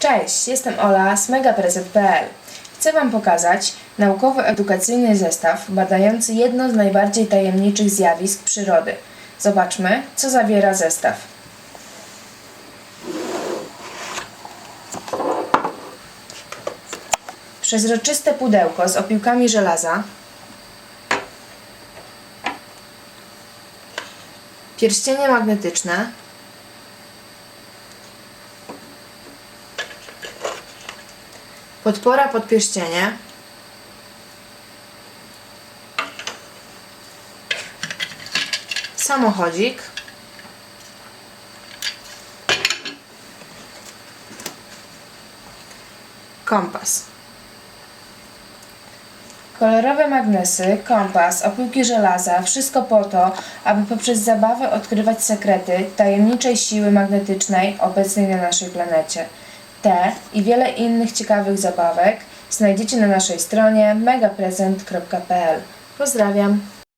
Cześć, jestem Ola z megaprezent.pl. Chcę Wam pokazać naukowo-edukacyjny zestaw badający jedno z najbardziej tajemniczych zjawisk przyrody. Zobaczmy, co zawiera zestaw. Przezroczyste pudełko z opiłkami żelaza, pierścienie magnetyczne, podpora pod pierścienie, samochodzik, kompas. Kolorowe magnesy, kompas, opiłki żelaza, wszystko po to, aby poprzez zabawę odkrywać sekrety tajemniczej siły magnetycznej obecnej na naszej planecie. Te i wiele innych ciekawych zabawek znajdziecie na naszej stronie megaprezent.pl. Pozdrawiam!